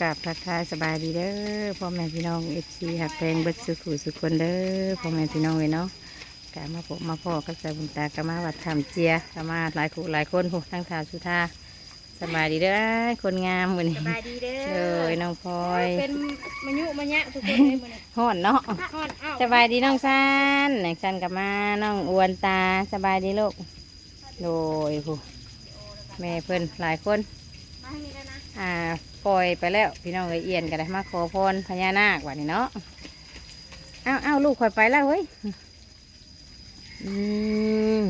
กราบทักทายสบายดีเด้อพ่อแม่พี่น้องเอฟซีหักแพงเบิดสุขุสุขคนเด้อพ่อแม่พี่น้องเลยเนาะกามาพบมาพ่อกับสายบุญตากามาวัดธรรมเจียกามาหลายคู่หลายคนพวกทั้งทาสุธาสบายดีเด้อคนงามมือนี้สบายดีเด้อเลยน้องพลอยเป็นมะยุมะยะทุกคนเลยมื้อนี้ห่อนเนาะฮอดเอ้าสบายดีน้องซันน้องซันกับมาน้องอวนตาสบายดีลูกโดยผู้แม่เพิ่นหลายคนมาให้มีแล้วนะอ่า ปล่อยไปแล้ว พี่น้องเอยเอียนกันได้มาขอพรพญานาควันนี้เนาะเอ้าเอ้าลูกคอยไปแล้วเว้ยอืม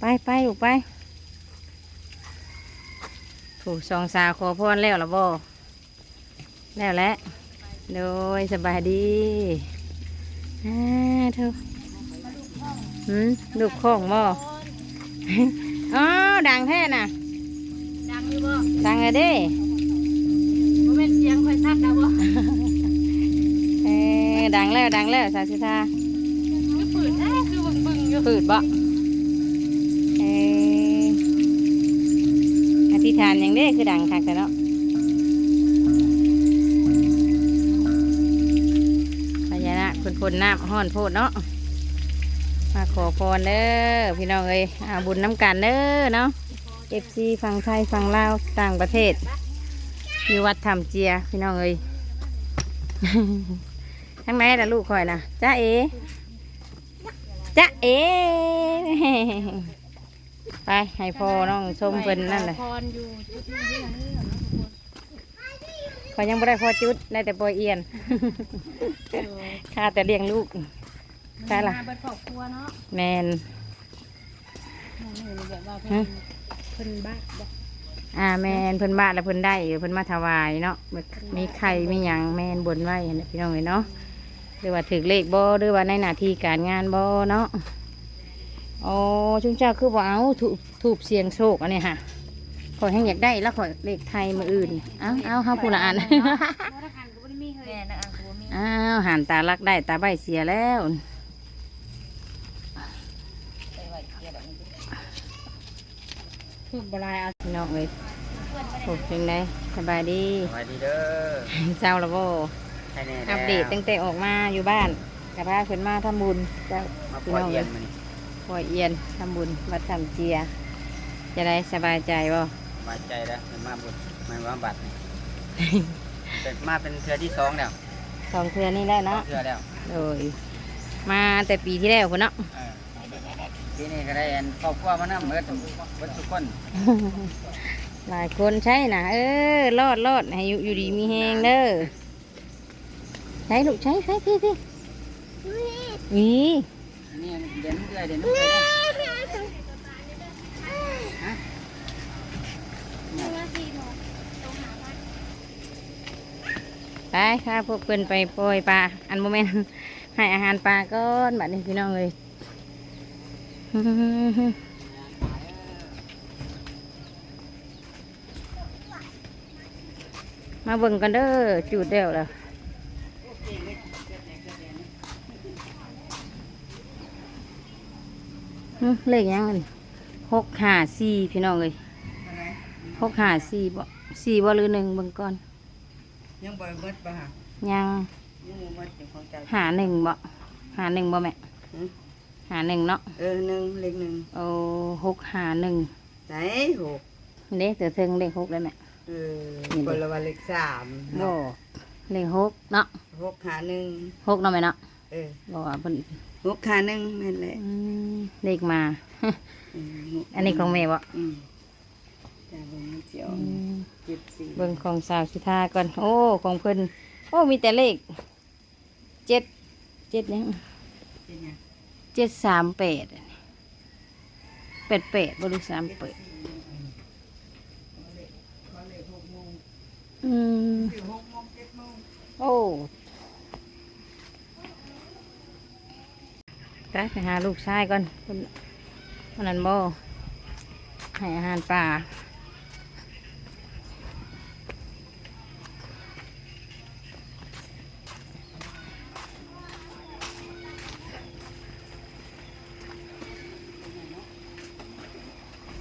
ไปไปลูกไปถูกสองสาวขอพรแล้วละบ่แล้วแหละโดยสบายดีอ่าเธอหืมลูกของบ่อ๋อดังแท้น่ะ ดังอยู่บ่ดังเลยเด้บ่แม่นเสียงค่อยซักดาวบ่เอ้ดังแล้วดังแล้วสาวสิทาคือปืนได้คือบึงบึงๆอยู่ฝืดบ่เอ้อธิษฐานอย่างเด้คือดังคักแต่เนาะพญานาคคนพลน้ำห้อนโพดเนาะมาขอพรเด้อพี่น้องเอ้ยอาบุญน้ำกันเด้อเนาะเอฟซีฝั่งไทยฝั่งลาวต่างประเทศ อยู่วัดธรรมเจียพี่น้องเอ้ยทั้งไหนล่ะลูกคอยนะจ้าเอจ๊ะเอ๋ไปให้พ่อน้องชมเพิ่นนั่นแหละพรอยู่จุดนี้อย่างนี้เหรอทุกคนขอยยังไม่ได้พอจุดได้แต่ปล่อยเอียนเออข้าแต่เลี้ยงลูกใช่ล่ะมาเบิดครอบครัวเนาะแมนนี่แบบว่าฮะเพิ่นเพิ่นบ้าบ่ อ่าแมนเพิ่นบ้านแล้วเพิ่นได้เพิ่นมาถวายเนาะแบบมีไข่มีหยังแมนบนไว้หั่นน่ะพี่น้องเลยเนาะหรือว่าถือเลขบ่หรือว่าในหน้าที่การงานบ่เนาะโอ้ชุนเจ้าคือบ่เอาถูกถูกเสียงโชคอันนี้ค่ะขอยให้อยากได้แล้วขอยเลขไทยมืออื่นเอาเอาเฮาผู้ละอันบ่ได้คันก็บ่ได้มีเฮ้ยแม่นะอะก็บ่มีอ้าวหันตาลักได้ตาใบเสียแล้ว คือบ่ลายเอาพี่น้องเลยโอ้เป็นไงสบายดีสวัสดีเด้อเศร้าแล้วบ่ใครแน่อัปเดตตั้งแต่ออกมาอยู่บ้านกับพาขึ้นมาทำบุญเจ้ามาปพี่ล่อยน้องเอีเลยยนมานี่ปล่อยเอียนทำบุญวัดทำเจีย จะได้สบายใจบ่สบายใจแล้วมันมาบุญมันมาบัตรนี่เป็นมาเป็นเทือที่สองแล้วสองเทือนี่แหละสองเนาะเทือแล้วโดยมาแต่ปีที่แล้วคุณเนาะ ที่นี่ก็ได้อันครอบครัวมานั่งเมื่อทุกเมื่อทุกคนหลายคนใช่นะเออรอดรอดให้อยู่อยู่ดีมีแหงเด้อใช้ลูกใช้ใช้พี่พี่นี่นี่เด่นเรื่อยเด่นเรื่อยเด้อฮะไปค่ะพวกเพิ่อนไปปล่อยปลาอันโมเมนต์ให้อาหารปลาก้อนบัดนี้พี่น้องเลย มาเบิ่งกันเด้อจุดเดียวแล้วหึเลขยังอันนี้หกห้าสี่พี่น้องเลยหกห้าสี่บ่สี่บ่หรือหนึ่งเบิ่งก่อน ยังบ่เบิดป่ะฮะยังยังบ่เบิดเป็นของเจ้าหาหนึ่งบ่หาหนึ่งบ่แม่ หือหาหนึ่งเนาะเออหนึ่งเลขหนึ่งโอ้หกหาหนึ่งใส่หกเด้เสือเทิงเลขหกเลยแม่เออคนละวันเลขสามโอ้เลขหกเนาะหกขาหนึ่งหกเนาะแม่เนาะเออบอกว่าเพิ่นหกขาหนึ่งนั่นแหละอืมเลขมาอืมหกอันนี้ของแม่บ่อืมจ้าเบิ่งเจียวอืมเจ็ดสี่เบิ่งของสาวสิทาก่อน โอ้ ของเพิ่น โอ้ มีแต่เลขเจ็ด เจ็ดยัง เจ็ดสามแปดแปดแปดบริสามแปดอืมโอ้ไปไปหาลูกชายก่อนคนนั้นบ่ให้อาหารป่า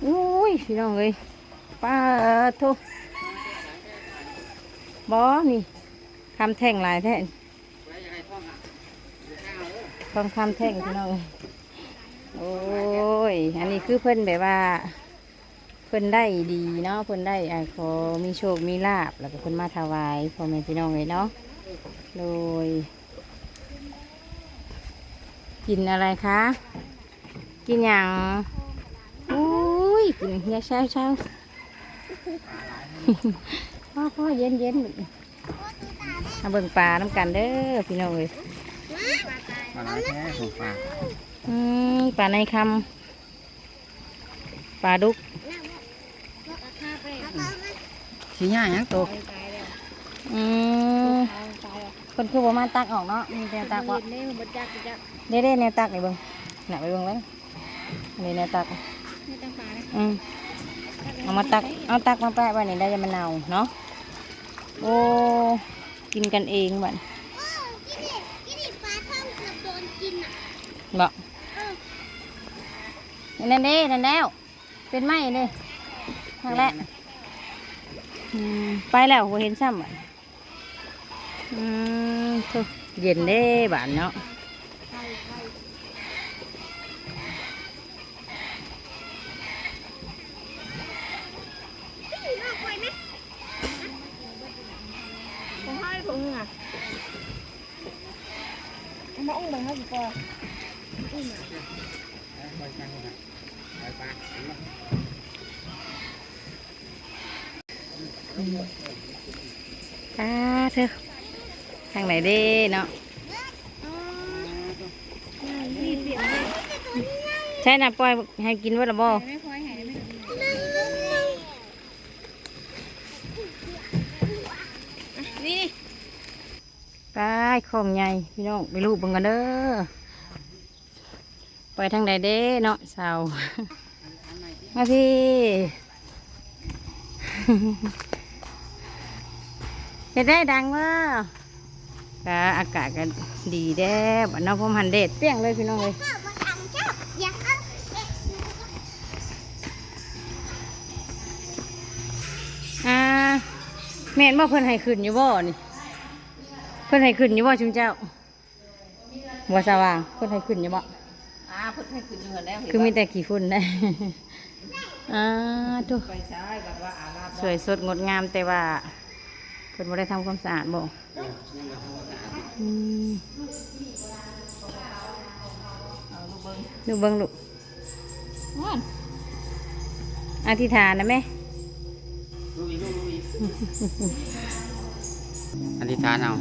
อุ้ ยพี่น้องเอ้ยป้าทุบอนี่คำแท่งหลายแท่งไว้ยังไงท่องอะอยู่ข้างเอาเด้อทองคำแท่งพี่น้องโอ้ย อันนี้คือเพิ่นแบบว่า เพิ่นได้ดีเนาะ เพิ่นได้อ่าขอมีโชค มีลาบ แล้วก็เพิ่นมาถวายพ่อแม่พี่น้องเลยเนาะ โดย กินอะไรคะ กินอย่างอุ้ กินเฮียเช้าเช้าพ่อพ่อเย็นเย็นมาเบิ่งปลาน้ำกันเด้อพี่น้องเลยปลาร้ายแท้ของปลาอืมปลาในคำปลาดุกชี้ย่าหยังตกอืมคนคือประมาณตักออกเนาะมีแต่ตักว่านี่มันจักจักเด้เด้แนวตักไอ้เบิ่งหนักไปเบิ่งไว้นี่แนวตัก นี่ตั้งปลาเลยอืมเอามาตัก เอาตักมาแปะไว้นี่ได้จะมะนาวเนาะ โอ้ กินกันเองบัดกินดิปลาท่องเกือบโดนกินอะบอกนั่นเด้นั่นแล้ว เป็นไหมเลยทางแรกอืมไปแล้วบ่เห็นซ้ำบัดอืมโถ่เย็นเด้บานเนาะ ผมให้ผมอะมาอุ้มไปให้ดีกว่า ตาเธอทางไหนเด้เนาะ นี่ เปลี่ยนเลยใช่นะปล่อยให้กินวัละบ่ ไม่พอยหายไม่นี่ ตายของใหญ่พี่น้องไปลูกบังกันเด้อไปทางไหนเด้เนาะสาวมาพี่เฮ็ดได้ดังว่าก็อากาศก็ดีแด้บ้านนอกพมหันเดดเปี้ยงเลยพี่น้องเลยอ่าแม่นบ่เพิ่นให้ขึ้นอยู่บ่นี่ พิ่นให้ขึ้นอยู่บ่ชุมเจ้าบ่สว่างเพิ่นให้ขึ้นอยู่บ่อ่าพุทธให้ขึ้นอยู่แล้วคือมีแต่ขี้ฝุ่นได้อ่าทุไปใช้แบบว่าอาบน้สวยสดงดงามแต่ว่าเพิ่นบ่ได้ทำความสะอาดบ่อืมดูเบิ่งลูกอธิษฐานนะแม่ำลูกอีกลูกลูกอีกอธิษฐานเอา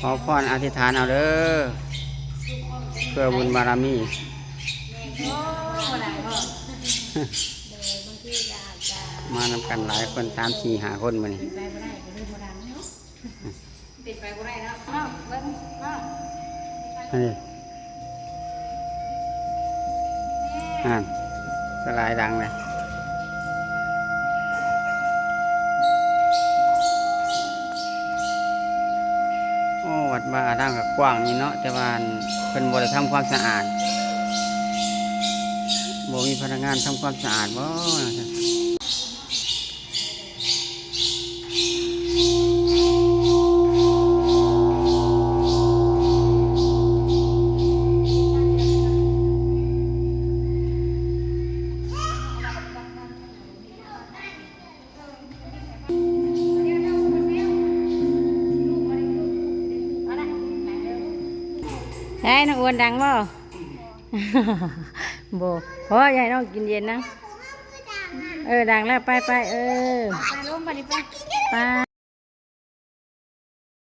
ขอพรอธิษฐานเอาเด้อเพื่อบุญบารมีมานำกันหลายคนสามสี่หาคนมานี่ติดไปบ่ได้แล้วอ้าวเบิ่งอ้าวนี่อ่านสลายดังเลยโอ้วัดว่าอารามกับกว้างนี่เนาะแต่ว่าเป็นบริทำความสะอาดบ่มีพนักงานทำความสะอาดบ่ น้องอ้วนดังบ่บ่พอใหญ่น้องกินเย็นนะ เออดังแล้วไปไปเออ ไปลงไปดิไปไป